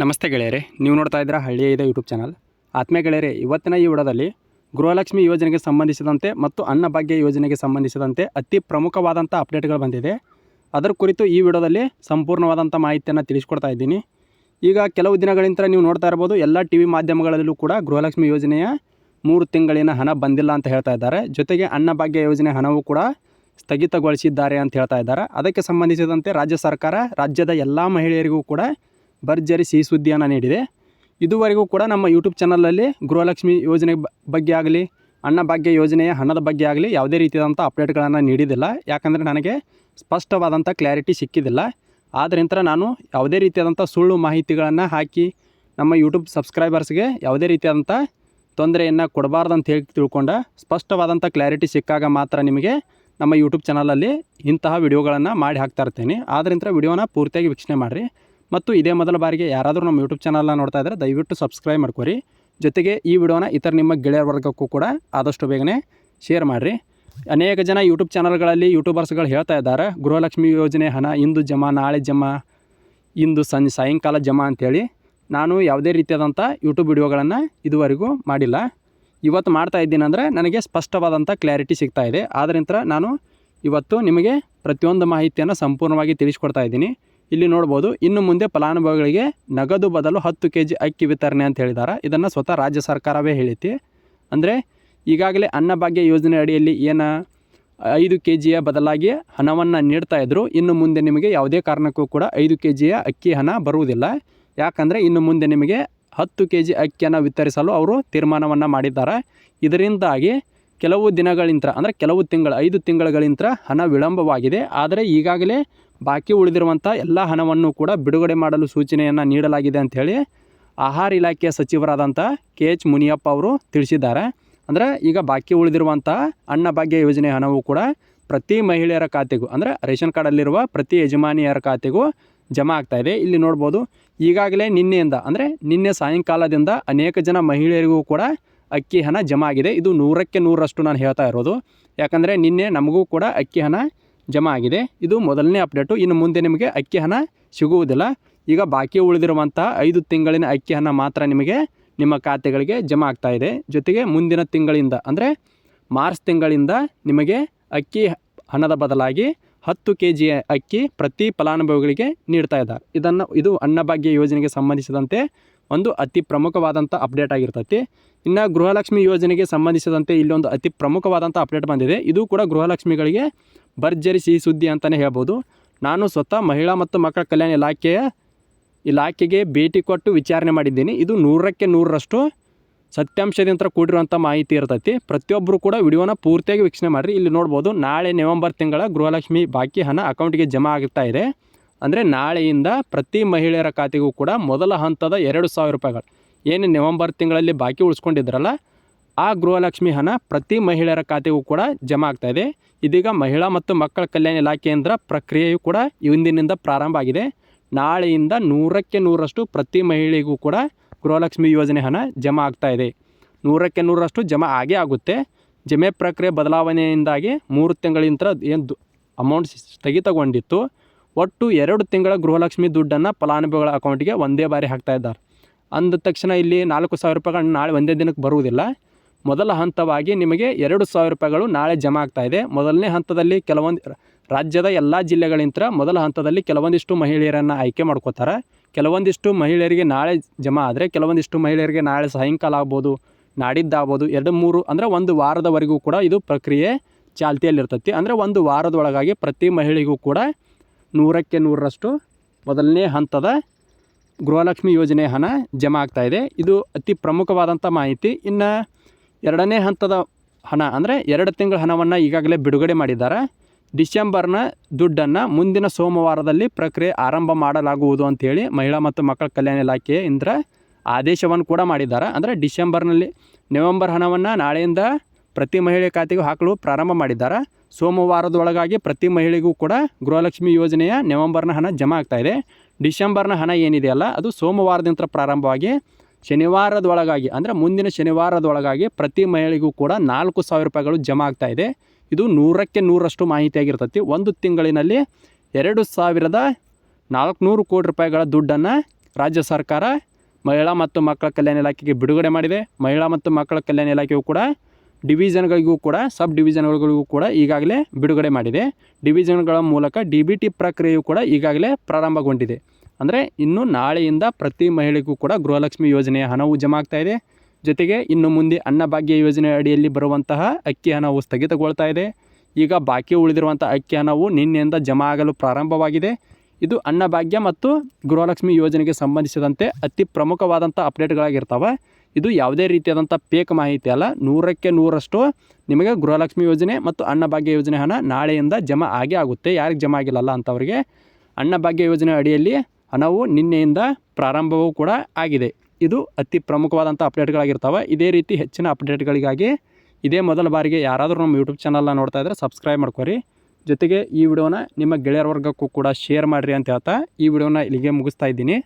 ನಮಸ್ತೆ ಗೆಳೆಯರೆ, ನೀವು ನೋಡ್ತಾ ಇದ್ದೀರಾ ಹಳ್ಳಿಯ ಇದೆ ಯೂಟ್ಯೂಬ್ ಚಾನಲ್. ಆತ್ಮೀಯ ಗೆಳೆಯರೆ, ಇವತ್ತಿನ ಈ ವಿಡದಲ್ಲಿ ಗೃಹಲಕ್ಷ್ಮಿ ಯೋಜನೆಗೆ ಸಂಬಂಧಿಸಿದಂತೆ ಮತ್ತು ಅನ್ನಭಾಗ್ಯ ಯೋಜನೆಗೆ ಸಂಬಂಧಿಸಿದಂತೆ ಅತಿ ಪ್ರಮುಖವಾದಂಥ ಅಪ್ಡೇಟ್ಗಳು ಬಂದಿದೆ. ಅದರ ಕುರಿತು ಈ ವಿಡೋದಲ್ಲಿ ಸಂಪೂರ್ಣವಾದಂಥ ಮಾಹಿತಿಯನ್ನು ತಿಳಿಸ್ಕೊಡ್ತಾ ಇದ್ದೀನಿ. ಈಗ ಕೆಲವು ದಿನಗಳಿಂದ ನೀವು ನೋಡ್ತಾ ಇರ್ಬೋದು, ಎಲ್ಲ ಟಿ ವಿ ಮಾಧ್ಯಮಗಳಲ್ಲೂ ಕೂಡ ಗೃಹಲಕ್ಷ್ಮಿ ಯೋಜನೆಯ ಮೂರು ತಿಂಗಳಿನ ಹಣ ಬಂದಿಲ್ಲ ಅಂತ ಹೇಳ್ತಾ ಇದ್ದಾರೆ. ಜೊತೆಗೆ ಅನ್ನಭಾಗ್ಯ ಯೋಜನೆ ಹಣವೂ ಕೂಡ ಸ್ಥಗಿತಗೊಳಿಸಿದ್ದಾರೆ ಅಂತ ಹೇಳ್ತಾ ಇದ್ದಾರೆ. ಅದಕ್ಕೆ ಸಂಬಂಧಿಸಿದಂತೆ ರಾಜ್ಯ ಸರ್ಕಾರ, ರಾಜ್ಯದ ಎಲ್ಲ ಮಹಿಳೆಯರಿಗೂ ಕೂಡ ಭರ್ಜರಿ ಸಿಹಿ ಸುದ್ದಿಯನ್ನು ನೀಡಿದೆ. ಇದುವರೆಗೂ ಕೂಡ ನಮ್ಮ ಯೂಟ್ಯೂಬ್ ಚಾನಲಲ್ಲಿ ಗೃಹಲಕ್ಷ್ಮಿ ಯೋಜನೆ ಬಗ್ಗೆ ಆಗಲಿ ಅನ್ನಭಾಗ್ಯ ಯೋಜನೆಯ ಹಣದ ಬಗ್ಗೆ ಆಗಲಿ ಯಾವುದೇ ರೀತಿಯಾದಂಥ ಅಪ್ಡೇಟ್ಗಳನ್ನು ನೀಡಿದಿಲ್ಲ ಯಾಕಂದರೆ ನನಗೆ ಸ್ಪಷ್ಟವಾದಂಥ ಕ್ಲಾರಿಟಿ ಸಿಕ್ಕಿದ್ದಿಲ್ಲ. ಆದ್ದರಿಂದ ನಾನು ಯಾವುದೇ ರೀತಿಯಾದಂಥ ಸುಳ್ಳು ಮಾಹಿತಿಗಳನ್ನು ಹಾಕಿ ನಮ್ಮ ಯೂಟ್ಯೂಬ್ ಸಬ್ಸ್ಕ್ರೈಬರ್ಸ್ಗೆ ಯಾವುದೇ ರೀತಿಯಾದಂಥ ತೊಂದರೆಯನ್ನು ಕೊಡಬಾರ್ದು ಅಂತ ಹೇಳಿ ತಿಳ್ಕೊಂಡ ಸ್ಪಷ್ಟವಾದಂಥ ಕ್ಲಾರಿಟಿ ಸಿಕ್ಕಾಗ ಮಾತ್ರ ನಿಮಗೆ ನಮ್ಮ ಯೂಟ್ಯೂಬ್ ಚಾನಲಲ್ಲಿ ಇಂತಹ ವಿಡಿಯೋಗಳನ್ನು ಮಾಡಿ ಹಾಕ್ತಾ ಇರ್ತೀನಿ. ಆದ್ದರಿಂದ ವಿಡಿಯೋನ ಪೂರ್ತಿಯಾಗಿ ವೀಕ್ಷಣೆ ಮಾಡಿರಿ. ಮತ್ತು ಇದೇ ಮೊದಲ ಬಾರಿಗೆ ಯಾರಾದರೂ ನಮ್ಮ ಯೂಟ್ಯೂಬ್ ಚಾನಲ್ನ ನೋಡ್ತಾ ಇದ್ದರೆ ದಯವಿಟ್ಟು ಸಬ್ಸ್ಕ್ರೈಬ್ ಮಾಡ್ಕೊರಿ. ಜೊತೆಗೆ ಈ ವಿಡಿಯೋನ ಇತರ ನಿಮ್ಮ ಗೆಳೆಯರ ವರ್ಗಕ್ಕೂ ಕೂಡ ಆದಷ್ಟು ಬೇಗನೆ ಶೇರ್ ಮಾಡಿರಿ. ಅನೇಕ ಜನ ಯೂಟ್ಯೂಬ್ ಚಾನಲ್ಗಳಲ್ಲಿ ಯೂಟ್ಯೂಬರ್ಸ್ಗಳು ಹೇಳ್ತಾ ಇದ್ದಾರೆ, ಗೃಹಲಕ್ಷ್ಮಿ ಯೋಜನೆ ಹಣ, ಇಂದು ಜಮಾ, ನಾಳೆ ಜಮಾ, ಇಂದು ಸಂಜೆ, ಸಾಯಂಕಾಲ ಜಮಾ ಅಂಥೇಳಿ ನಾನು ಯಾವುದೇ ರೀತಿಯಾದಂಥ ಯೂಟ್ಯೂಬ್ ವಿಡಿಯೋಗಳನ್ನು ಇದುವರೆಗೂ ಮಾಡಿಲ್ಲ. ಇವತ್ತು ಮಾಡ್ತಾ ಇದ್ದೀನಿ ಅಂದರೆ ನನಗೆ ಸ್ಪಷ್ಟವಾದಂಥ ಕ್ಲಾರಿಟಿ ಸಿಗ್ತಾ ಇದೆ. ಆದ್ದರಿಂದ ನಾನು ಇವತ್ತು ನಿಮಗೆ ಪ್ರತಿಯೊಂದು ಮಾಹಿತಿಯನ್ನು ಸಂಪೂರ್ಣವಾಗಿ ತಿಳಿಸ್ಕೊಡ್ತಾ ಇದ್ದೀನಿ. ಇಲ್ಲಿ ನೋಡ್ಬೋದು, ಇನ್ನು ಮುಂದೆ ಫಲಾನುಭವಿಗಳಿಗೆ ನಗದು ಬದಲು ಹತ್ತು ಕೆ ಜಿ ಅಕ್ಕಿ ವಿತರಣೆ ಅಂತ ಹೇಳಿದ್ದಾರೆ ಇದನ್ನು ಸ್ವತಃ ರಾಜ್ಯ ಸರ್ಕಾರವೇ ಹೇಳಿತಿ. ಅಂದರೆ ಈಗಾಗಲೇ ಅನ್ನಭಾಗ್ಯ ಯೋಜನೆ ಅಡಿಯಲ್ಲಿ ಏನು ಐದು ಕೆ ಜಿಯ ಬದಲಾಗಿ ಹಣವನ್ನು ನೀಡ್ತಾ ಇದ್ದರು ಇನ್ನು ಮುಂದೆ ನಿಮಗೆ ಯಾವುದೇ ಕಾರಣಕ್ಕೂ ಕೂಡ ಐದು ಕೆ ಜಿಯ ಅಕ್ಕಿ ಹಣ ಬರುವುದಿಲ್ಲ. ಯಾಕಂದರೆ ಇನ್ನು ಮುಂದೆ ನಿಮಗೆ ಹತ್ತು ಕೆ ಜಿ ಅಕ್ಕಿಯನ್ನು ವಿತರಿಸಲು ಅವರು ತೀರ್ಮಾನವನ್ನು ಮಾಡಿದ್ದಾರೆ. ಇದರಿಂದಾಗಿ ಕೆಲವು ದಿನಗಳಿಂದ ಅಂದರೆ ಕೆಲವು ತಿಂಗಳ, ಐದು ತಿಂಗಳುಗಳಿಂದ ಹಣ ವಿಳಂಬವಾಗಿದೆ. ಆದರೆ ಈಗಾಗಲೇ ಬಾಕಿ ಉಳಿದಿರುವಂಥ ಎಲ್ಲ ಹಣವನ್ನು ಕೂಡ ಬಿಡುಗಡೆ ಮಾಡಲು ಸೂಚನೆಯನ್ನು ನೀಡಲಾಗಿದೆ ಅಂಥೇಳಿ ಆಹಾರ ಇಲಾಖೆಯ ಸಚಿವರಾದಂಥ ಕೆ ಎಚ್ ಮುನಿಯಪ್ಪ ಅವರು ತಿಳಿಸಿದ್ದಾರೆ. ಅಂದರೆ ಈಗ ಬಾಕಿ ಉಳಿದಿರುವಂಥ ಅನ್ನಭಾಗ್ಯ ಯೋಜನೆ ಹಣವು ಕೂಡ ಪ್ರತಿ ಮಹಿಳೆಯರ ಖಾತೆಗೂ, ಅಂದರೆ ರೇಷನ್ ಕಾರ್ಡಲ್ಲಿರುವ ಪ್ರತಿ ಯಜಮಾನಿಯರ ಖಾತೆಗೂ ಜಮಾ ಆಗ್ತಾ ಇದೆ. ಇಲ್ಲಿ ನೋಡ್ಬೋದು, ಈಗಾಗಲೇ ನಿನ್ನೆಯಿಂದ, ಅಂದರೆ ನಿನ್ನೆ ಸಾಯಂಕಾಲದಿಂದ ಅನೇಕ ಜನ ಮಹಿಳೆಯರಿಗೂ ಕೂಡ ಅಕ್ಕಿ ಹಣ ಜಮಾ ಆಗಿದೆ. ಇದು ನೂರಕ್ಕೆ ನೂರರಷ್ಟು ನಾನು ಹೇಳ್ತಾ ಇರೋದು. ಯಾಕಂದರೆ ನಿನ್ನೆ ನಮಗೂ ಕೂಡ ಅಕ್ಕಿ ಹಣ ಜಮಾ ಆಗಿದೆ. ಇದು ಮೊದಲನೇ ಅಪ್ಡೇಟು. ಇನ್ನು ಮುಂದೆ ನಿಮಗೆ ಅಕ್ಕಿ ಹಣ ಸಿಗುವುದಿಲ್ಲ. ಈಗ ಬಾಕಿ ಉಳಿದಿರುವಂಥ ಐದು ತಿಂಗಳಿನ ಅಕ್ಕಿ ಹಣ ಮಾತ್ರ ನಿಮಗೆ ನಿಮ್ಮ ಖಾತೆಗಳಿಗೆ ಜಮಾ ಆಗ್ತಾ ಇದೆ. ಜೊತೆಗೆ ಮುಂದಿನ ತಿಂಗಳಿಂದ, ಅಂದರೆ ಮಾರ್ಚ್ ತಿಂಗಳಿಂದ ನಿಮಗೆ ಅಕ್ಕಿ ಹಣದ ಬದಲಾಗಿ ಹತ್ತು ಕೆ ಜಿ ಅಕ್ಕಿ ಪ್ರತಿ ಫಲಾನುಭವಿಗಳಿಗೆ ನೀಡ್ತಾ ಇದ್ದಾರೆ. ಇದನ್ನು, ಇದು ಅನ್ನಭಾಗ್ಯ ಯೋಜನೆಗೆ ಸಂಬಂಧಿಸಿದಂತೆ ಒಂದು ಅತಿ ಪ್ರಮುಖವಾದಂಥ ಅಪ್ಡೇಟ್ ಆಗಿರ್ತೈತಿ. ಇನ್ನು ಗೃಹಲಕ್ಷ್ಮಿ ಯೋಜನೆಗೆ ಸಂಬಂಧಿಸಿದಂತೆ ಇಲ್ಲೊಂದು ಅತಿ ಪ್ರಮುಖವಾದಂಥ ಅಪ್ಡೇಟ್ ಬಂದಿದೆ. ಇದು ಕೂಡ ಗೃಹಲಕ್ಷ್ಮಿಗಳಿಗೆ ಭರ್ಜರಿ ಸಿಹಿ ಸುದ್ದಿ ಅಂತಲೇ ಹೇಳ್ಬೋದು. ನಾನು ಸ್ವತಃ ಮಹಿಳಾ ಮತ್ತು ಮಕ್ಕಳ ಕಲ್ಯಾಣ ಇಲಾಖೆಯ ಇಲಾಖೆಗೆ ಭೇಟಿ ಕೊಟ್ಟು ವಿಚಾರಣೆ ಮಾಡಿದ್ದೀನಿ. ಇದು ನೂರಕ್ಕೆ ನೂರರಷ್ಟು ಸತ್ಯಾಂಶದಿಂದ ಕೂಡಿರುವಂಥ ಮಾಹಿತಿ ಇರ್ತೈತಿ. ಪ್ರತಿಯೊಬ್ಬರು ಕೂಡ ವಿಡಿಯೋನ ಪೂರ್ತಿಯಾಗಿ ವೀಕ್ಷಣೆ ಮಾಡಿರಿ. ಇಲ್ಲಿ ನೋಡ್ಬೋದು ನಾಳೆ ನವೆಂಬರ್ ತಿಂಗಳ ಗೃಹಲಕ್ಷ್ಮಿ ಬಾಕಿ ಹಣ ಅಕೌಂಟಿಗೆ ಜಮಾ ಆಗ್ತಾ ಇದೆ. ಅಂದರೆ ನಾಳೆಯಿಂದ ಪ್ರತಿ ಮಹಿಳೆಯರ ಖಾತೆಗೂ ಕೂಡ ಮೊದಲ ಹಂತದ ಎರಡು ಸಾವಿರ ರೂಪಾಯಿಗಳು. ಏನು ನವೆಂಬರ್ ತಿಂಗಳಲ್ಲಿ ಬಾಕಿ ಉಳಿಸ್ಕೊಂಡಿದ್ರಲ್ಲ, ಆ ಗೃಹಲಕ್ಷ್ಮಿ ಹಣ ಪ್ರತಿ ಮಹಿಳೆಯರ ಖಾತೆಗೂ ಕೂಡ ಜಮಾ ಇದೆ. ಇದೀಗ ಮಹಿಳಾ ಮತ್ತು ಮಕ್ಕಳ ಕಲ್ಯಾಣ ಇಲಾಖೆಯಿಂದ ಪ್ರಕ್ರಿಯೆಯು ಕೂಡ ಇಂದಿನಿಂದ ಪ್ರಾರಂಭ ಆಗಿದೆ. ನಾಳೆಯಿಂದ ನೂರಕ್ಕೆ ನೂರಷ್ಟು ಪ್ರತಿ ಮಹಿಳೆಗೂ ಕೂಡ ಗೃಹಲಕ್ಷ್ಮಿ ಯೋಜನೆ ಹಣ ಜಮಾ ಆಗ್ತಾ ಇದೆ. ನೂರಕ್ಕೆ ನೂರರಷ್ಟು ಜಮಾ ಆಗೇ ಆಗುತ್ತೆ. ಜಮೆ ಪ್ರಕ್ರಿಯೆ ಬದಲಾವಣೆಯಿಂದಾಗಿ ಮೂರು ತಿಂಗಳಿಂದ ಏನು ಅಮೌಂಟ್ ಸ್ಥಗಿತಗೊಂಡಿತ್ತು. ಒಟ್ಟು ಎರಡು ತಿಂಗಳ ಗೃಹಲಕ್ಷ್ಮಿ ದುಡ್ಡನ್ನು ಫಲಾನುಭವಿಗಳ ಅಕೌಂಟಿಗೆ ಒಂದೇ ಬಾರಿ ಹಾಕ್ತಾ ಇದ್ದಾರೆ. ಅಂದ ತಕ್ಷಣ ಇಲ್ಲಿ ನಾಲ್ಕು ಸಾವಿರ ರೂಪಾಯಿಗಳು ನಾಳೆ ಒಂದೇ ದಿನಕ್ಕೆ ಬರುವುದಿಲ್ಲ. ಮೊದಲ ಹಂತವಾಗಿ ನಿಮಗೆ ಎರಡು ಸಾವಿರ ರೂಪಾಯಿಗಳು ನಾಳೆ ಜಮಾ ಆಗ್ತಾ ಇದೆ. ಮೊದಲನೇ ಹಂತದಲ್ಲಿ ಕೆಲವೊಂದು ರಾಜ್ಯದ ಎಲ್ಲ ಜಿಲ್ಲೆಗಳಿಂದ ಮೊದಲ ಹಂತದಲ್ಲಿ ಕೆಲವೊಂದಿಷ್ಟು ಮಹಿಳೆಯರನ್ನು ಆಯ್ಕೆ ಮಾಡ್ಕೋತಾರೆ. ಕೆಲವೊಂದಿಷ್ಟು ಮಹಿಳೆಯರಿಗೆ ನಾಳೆ ಜಮಾ ಆದರೆ ಕೆಲವೊಂದಿಷ್ಟು ಮಹಿಳೆಯರಿಗೆ ನಾಳೆ ಸಾಯಂಕಾಲ ಆಗ್ಬೋದು ನಾಡಿದ್ದಾಗ್ಬೋದು ಎರಡು ಮೂರು ಅಂದರೆ ಒಂದು ವಾರದವರೆಗೂ ಕೂಡ ಇದು ಪ್ರಕ್ರಿಯೆ ಚಾಲ್ತಿಯಲ್ಲಿರ್ತೈತಿ. ಅಂದರೆ ಒಂದು ವಾರದೊಳಗಾಗಿ ಪ್ರತಿ ಮಹಿಳೆಗೂ ಕೂಡ ನೂರಕ್ಕೆ ನೂರರಷ್ಟು ಮೊದಲನೇ ಹಂತದ ಗೃಹಲಕ್ಷ್ಮಿ ಯೋಜನೆ ಹಣ ಜಮಾ ಆಗ್ತಾ ಇದೆ. ಇದು ಅತಿ ಪ್ರಮುಖವಾದಂಥ ಮಾಹಿತಿ. ಇನ್ನು ಎರಡನೇ ಹಂತದ ಹಣ ಅಂದರೆ ಎರಡು ತಿಂಗಳ ಹಣವನ್ನು ಈಗಾಗಲೇ ಬಿಡುಗಡೆ ಮಾಡಿದ್ದಾರೆ. ಡಿಸೆಂಬರ್ನ ದುಡ್ಡನ್ನು ಮುಂದಿನ ಸೋಮವಾರದಲ್ಲಿ ಪ್ರಕ್ರಿಯೆ ಆರಂಭ ಮಾಡಲಾಗುವುದು ಅಂಥೇಳಿ ಮಹಿಳಾ ಮತ್ತು ಮಕ್ಕಳ ಕಲ್ಯಾಣ ಇಲಾಖೆ ಇಂದ್ರ ಆದೇಶವನ್ನು ಕೂಡ ಮಾಡಿದ್ದಾರೆ. ಅಂದರೆ ಡಿಸೆಂಬರ್ನಲ್ಲಿ ನವೆಂಬರ್ ಹಣವನ್ನು ನಾಳೆಯಿಂದ ಪ್ರತಿ ಮಹಿಳೆ ಖಾತೆಗೂ ಹಾಕಲು ಪ್ರಾರಂಭ ಮಾಡಿದ್ದಾರೆ. ಸೋಮವಾರದೊಳಗಾಗಿ ಪ್ರತಿ ಮಹಿಳೆಗೂ ಕೂಡ ಗೃಹಲಕ್ಷ್ಮಿ ಯೋಜನೆಯ ನವೆಂಬರ್ನ ಹಣ ಜಮಾ ಆಗ್ತಾ ಇದೆ. ಡಿಸೆಂಬರ್ನ ಹಣ ಏನಿದೆಯಲ್ಲ, ಅದು ಸೋಮವಾರದಿಂದ ಪ್ರಾರಂಭವಾಗಿ ಶನಿವಾರದೊಳಗಾಗಿ, ಅಂದರೆ ಮುಂದಿನ ಶನಿವಾರದೊಳಗಾಗಿ ಪ್ರತಿ ಮಹಿಳೆಗೂ ಕೂಡ ನಾಲ್ಕು ಸಾವಿರ ರೂಪಾಯಿಗಳು ಜಮಾ ಆಗ್ತಾ ಇದೆ. ಇದು ನೂರಕ್ಕೆ ನೂರಷ್ಟು ಮಾಹಿತಿಯಾಗಿರ್ತೈತಿ ಒಂದು ತಿಂಗಳಿನಲ್ಲಿ ಎರಡು ಸಾವಿರದ ನಾಲ್ಕುನೂರು ಕೋಟಿ ರೂಪಾಯಿಗಳ ದುಡ್ಡನ್ನು ರಾಜ್ಯ ಸರ್ಕಾರ ಮಹಿಳಾ ಮತ್ತು ಮಕ್ಕಳ ಕಲ್ಯಾಣ ಇಲಾಖೆಗೆ ಬಿಡುಗಡೆ ಮಾಡಿದೆ. ಮಹಿಳಾ ಮತ್ತು ಮಕ್ಕಳ ಕಲ್ಯಾಣ ಇಲಾಖೆಯು ಕೂಡ ಡಿವಿಷನ್ಗಳಿಗೂ ಕೂಡ ಸಬ್ ಡಿವಿಷನ್ಗಳಿಗೂ ಕೂಡ ಈಗಾಗಲೇ ಬಿಡುಗಡೆ ಮಾಡಿದೆ. ಡಿವಿಷನ್ಗಳ ಮೂಲಕ ಡಿ ಬಿ ಟಿ ಪ್ರಕ್ರಿಯೆಯು ಕೂಡ ಈಗಾಗಲೇ ಪ್ರಾರಂಭಗೊಂಡಿದೆ. ಅಂದರೆ ಇನ್ನು ನಾಳೆಯಿಂದ ಪ್ರತಿ ಮಹಿಳೆಗೂ ಕೂಡ ಗೃಹಲಕ್ಷ್ಮಿ ಯೋಜನೆಯ ಹಣವು ಜಮಾ ಆಗ್ತಾ ಇದೆ. ಜೊತೆಗೆ ಇನ್ನು ಮುಂದೆ ಅನ್ನಭಾಗ್ಯ ಯೋಜನೆ ಅಡಿಯಲ್ಲಿ ಬರುವಂತಹ ಅಕ್ಕಿ ಹಣವು ಸ್ಥಗಿತಗೊಳ್ತಾ ಇದೆ. ಈಗ ಬಾಕಿ ಉಳಿದಿರುವಂಥ ಅಕ್ಕಿ ಹಣವು ನಿನ್ನೆಯಿಂದ ಜಮಾ ಆಗಲು ಪ್ರಾರಂಭವಾಗಿದೆ. ಇದು ಅನ್ನಭಾಗ್ಯ ಮತ್ತು ಗೃಹಲಕ್ಷ್ಮಿ ಯೋಜನೆಗೆ ಸಂಬಂಧಿಸಿದಂತೆ ಅತಿ ಪ್ರಮುಖವಾದಂಥ ಅಪ್ಡೇಟ್ಗಳಾಗಿರ್ತವೆ ಇದು ಯಾವುದೇ ರೀತಿಯಾದಂಥ ಪೇಕ್ ಮಾಹಿತಿ ಅಲ್ಲ. ನೂರಕ್ಕೆ ನೂರಷ್ಟು ನಿಮಗೆ ಗೃಹಲಕ್ಷ್ಮಿ ಯೋಜನೆ ಮತ್ತು ಅನ್ನಭಾಗ್ಯ ಯೋಜನೆ ಹಣ ನಾಳೆಯಿಂದ ಜಮಾ ಆಗೇ ಆಗುತ್ತೆ. ಯಾರಿಗೆ ಜಮಾ ಆಗಿಲ್ಲಲ್ಲ ಅಂಥವ್ರಿಗೆ ಅನ್ನಭಾಗ್ಯ ಯೋಜನೆ ಅಡಿಯಲ್ಲಿ ಹಣವು ನಿನ್ನೆಯಿಂದ ಪ್ರಾರಂಭವೂ ಕೂಡ ಆಗಿದೆ. ಇದು ಅತಿ ಪ್ರಮುಖವಾದಂಥ ಅಪ್ಡೇಟ್ಗಳಾಗಿರ್ತವೆ. ಇದೇ ರೀತಿ ಹೆಚ್ಚಿನ ಅಪ್ಡೇಟ್ಗಳಿಗಾಗಿ ಇದೇ ಮೊದಲ ಬಾರಿಗೆ ಯಾರಾದರೂ ನಮ್ಮ ಯೂಟ್ಯೂಬ್ ಚಾನಲ್ನ ನೋಡ್ತಾ ಇದ್ದರೆ ಸಬ್ಸ್ಕ್ರೈಬ್ ಮಾಡ್ಕೊರಿ. ಜೊತೆಗೆ ಈ ವಿಡಿಯೋನ ನಿಮ್ಮ ಗೆಳೆಯರ ವರ್ಗಕ್ಕೂ ಕೂಡ ಶೇರ್ ಮಾಡಿರಿ ಅಂತ ಹೇಳ್ತಾ ಈ ವಿಡಿಯೋನ ಇಲ್ಲಿಗೆ ಮುಗಿಸ್ತಾ ಇದ್ದೀನಿ.